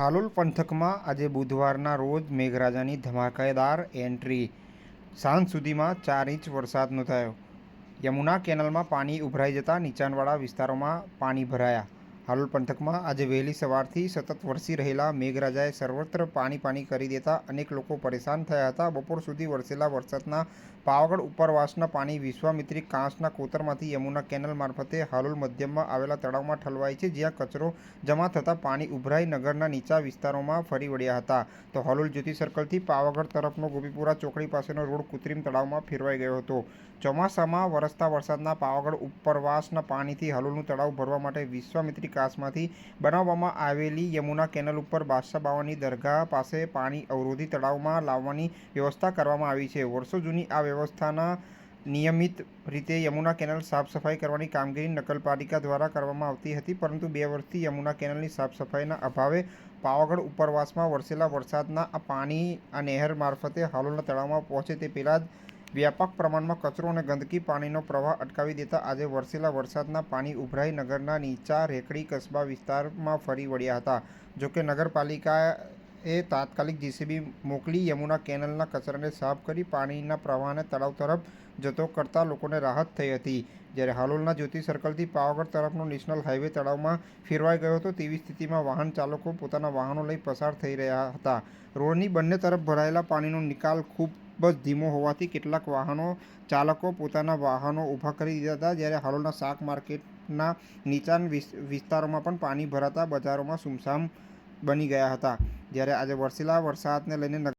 હાલોલ પંથકમાં આજે બુધવારના રોજ મેઘરાજાની ધમાકેદાર એન્ટ્રી. સાંજ સુધીમાં ચાર ઇંચ વરસાદ નોંધાયો. યમુના કેનાલમાં પાણી ઉભરાઈ જતાં નીચાણવાળા વિસ્તારોમાં પાણી ભરાયા. હાલોલ પંથકમાં આજે વહેલી સવારથી સતત વરસી રહેલા મેઘરાજાએ સર્વત્ર પાણી પાણી કરી દેતા અનેક લોકો પરેશાન થયા હતા. બપોર સુધી વરસેલા વરસાદના પાવાગઢ ઉપરવાસના પાણી વિશ્વામિત્રી કાંસના કોતરમાંથી યમુના કેનલ મારફતે હાલોલ મધ્યમમાં આવેલા તળાવમાં ઠલવાય છે, જ્યાં કચરો જમા થતાં પાણી ઉભરાઈ નગરના નીચા વિસ્તારોમાં ફરી વળ્યા હતા. તો હાલોલ જ્યોતિ સર્કલથી પાવાગઢ તરફનો ગોપીપુરા ચોકડી પાસેનો રોડ કૃત્રિમ તળાવમાં ફેરવાઈ ગયો હતો. ચોમાસામાં વરસતા વરસાદના પાવાગઢ ઉપરવાસના પાણીથી હાલોલનું તળાવ ભરવા માટે વિશ્વામિત્રી કાસમાંથી બનાવવામાં આવેલી યમુના કેનલ ઉપર બાદશાહ બાવાની દરગાહ પાસે પાણી અવરોધી તળાવમાં લાવવાની વ્યવસ્થા કરવામાં આવી છે. વર્ષો જૂની આ વ્યવસ્થાના નિયમિત રીતે યમુના કેનલ સાફ સફાઈ કરવાની કામગીરી નગરપાલિકા દ્વારા કરવામાં આવતી હતી, પરંતુ બે વર્ષથી યમુના કેનલની સાફ સફાઈના અભાવે પાવાગઢ ઉપરવાસમાં વરસેલા વરસાદના પાણી આ નહેર મારફતે હાલોલના તળાવમાં પહોંચે તે પહેલાં જ વ્યાપક પ્રમાણમાં કચરો અને ગંદકી પાણીનો પ્રવાહ અટકાવી દેતા આજે વરસેલા વરસાદના પાણી ઉભરાઈ નગરના નીચા રેકડી કસ્બા વિસ્તારમાં ફરી વળ્યા હતા. જોકે નગરપાલિકાએ તાત્કાલિક જીસીબી મોકલી યમુના કેનલના કચરાને સાફ કરી પાણીના પ્રવાહને તળાવ તરફ જતો કરતા લોકોને રાહત થઈ હતી. જ્યારે હાલોલના જ્યોતિ સર્કલથી પાવાગઢ તરફનો નેશનલ હાઈવે તળાવમાં ફેરવાઈ ગયો હતો, તેવી સ્થિતિમાં વાહન ચાલકો પોતાના વાહનો લઈ પસાર થઈ રહ્યા હતા. રોડની બંને તરફ ભરાયેલા પાણીનો નિકાલ ખૂબ જ ધીમો હોવાથી કેટલાક વાહનો ચાલકો પોતાના વાહનો ઊભા કરી દીધા હતા. જ્યારે હાલોલના શાક માર્કેટના નીચાણ વિસ- વિસ્તારોમાં પણ પાણી ભરાતા બજારોમાં સુમસામ બની ગયા હતા. જ્યારે આજે વરસેલા વરસાદને લઈને